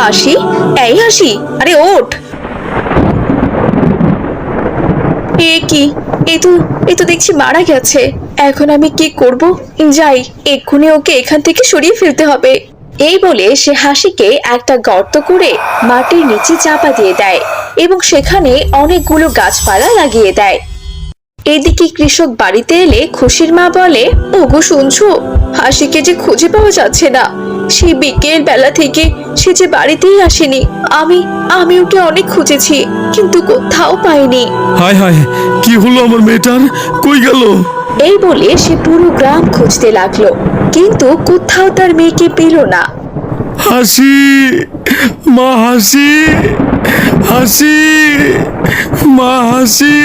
হাসি? এই হাসি? আরে ওঠ। এ কি? এ তো এ তো দেখছি মারা গেছে। এখন আমি কি করব? যাই, এক্ষুনি ওকে এখান থেকে সরিয়ে ফেলতে হবে। এই বলে সে হাসিকে একটা গর্ত করে মাটির নিচে চাপা দিয়ে দেয় এবং সেখানে অনেকগুলো গাছপালা লাগিয়ে দেয়। এদিকে কৃষক বাড়িতে এলে খুশির মা বলে, ওগো শুনছো? হাসিকে যে খুঁজে পাওয়া যাচ্ছে না। সেই বিকেল বেলা থেকে সে যে বাড়িতেই আসেনি আমি আমি ওকে অনেক খুঁজেছি কিন্তু কোথাও পাইনি। হায় হায় কি হলো আমার মেয়েটার? কই গেল? এই বলে সে পুরো গ্রাম খুঁজতে লাগল কিন্তু কোথাও তার মেয়েকে পেল না। হাসি মা হাসি হাসি মা হাসি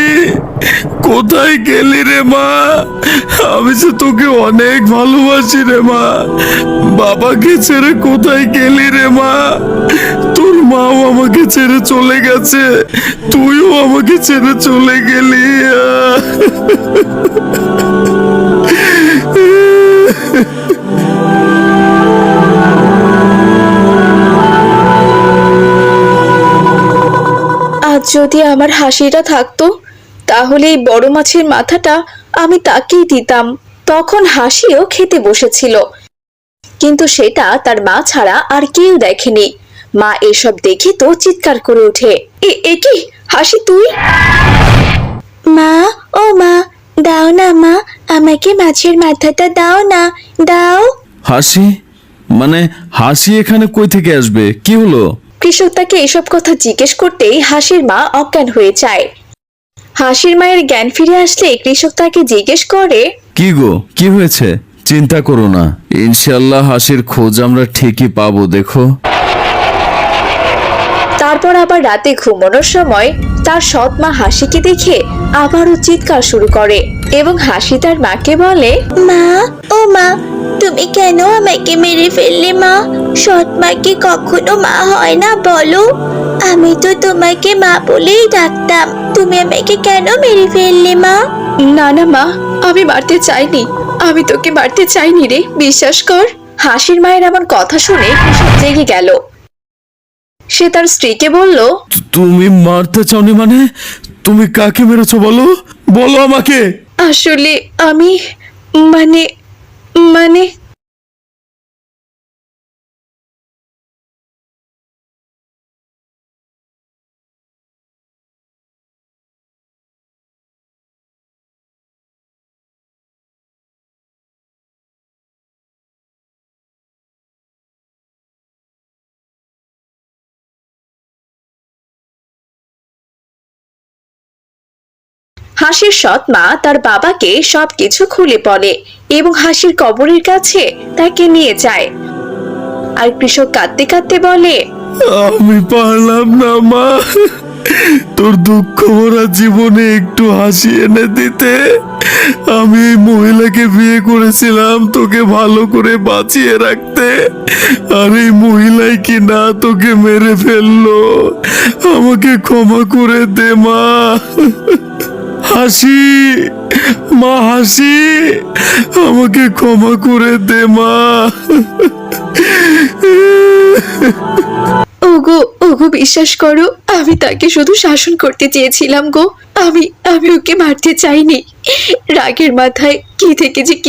কোথায় গেলি রে মা? আমি যে তোকে অনেক ভালোবাসি রে মা। বাবাকে ছেড়ে কোথায় গেলি রে মা? তোর মাও আমাকে ছেড়ে চলে গেছে। তুইও আমাকে ছেড়ে চলে গেলি! আজ যদি আমার হাসিটা থাকতো তাহলে এই বড় মাছের মাথাটা আমি তাকেই দিতাম। তখন হাসিও খেতে বসেছিল। কিন্তু সেটা তার মা ছাড়া আর কেউ দেখেনি। মা এসব দেখে তো চিৎকার করে ওঠে। এ কি? হাসি তুই? মা ও মা দাও না মা আমাকে মাছের মাথাটা দাও না দাও। হাসি? মানে হাসি এখানে কই থেকে আসবে? কি হলো? কৃষক তাকে এসব কথা জিজ্ঞেস করতেই হাসির মা অজ্ঞান হয়ে যায়। হাসির মায়ের জ্ঞান ফিরে আসলে কৃষক তাকে জিজ্ঞেস করে কি গো কি হয়েছে? চিন্তা করো না। ইনশাল্লাহ হাসির খোঁজ আমরা ঠিকই পাবো দেখো। তারপর আবার রাতে ঘুমানোর সময় তার সৎ মা হাসিকে দেখে আবারও চিৎকার শুরু করে এবং হাসি তার মাকে বলে মা ও মা তুমি কেন আমাকে মেরে ফেললে মা? সৎ মাকে কখনো মা হয় না বলো। আমি তো তোমাকে মা বলেই ডাকতাম। তুমি আমাকে কেন মেরে ফেললে মা? না না মা আমি মারতে চাইনি। আমি তোকে মারতে চাইনি রে বিশ্বাস কর। হাসির মায়ের এমন কথা শুনে কৃষক জেগে গেল। সে তার স্ত্রীকে বলল তুমি মারতে চাওনি মানে? তুমি কাকে মেরেছো বলো? বলো আমাকে। আসলে আমি মানে মানে হাসির সৎ মা তার বাবাকে সবকিছু খুলে বলে এবং হাসির কবরের কাছে তাকে নিয়ে যায়। আর কৃষক কাঁদতে কাঁদতে বলে, আমি পারলাম না মা। তোর দুঃখ ভরা জীবনে একটু হাসি এনে দিতে। আমি এই মহিলাকে বিয়ে করেছিলাম তোকে ভালো করে বাঁচিয়ে রাখতে। আর এই মহিলাই কি না তোকে মেরে ফেলল? আমাকে ক্ষমা করে দে মা। হাসি মা হাসি আমাকে ক্ষমা করে দে, মা। ওগো ওগো, বিশ্বাস করো, আমি তাকে শুধু শাসন করতে চেয়েছিলাম গো। আমি আমি ওকে মারতে চাইনি। রাগের মাথায় কি থেকে যে কি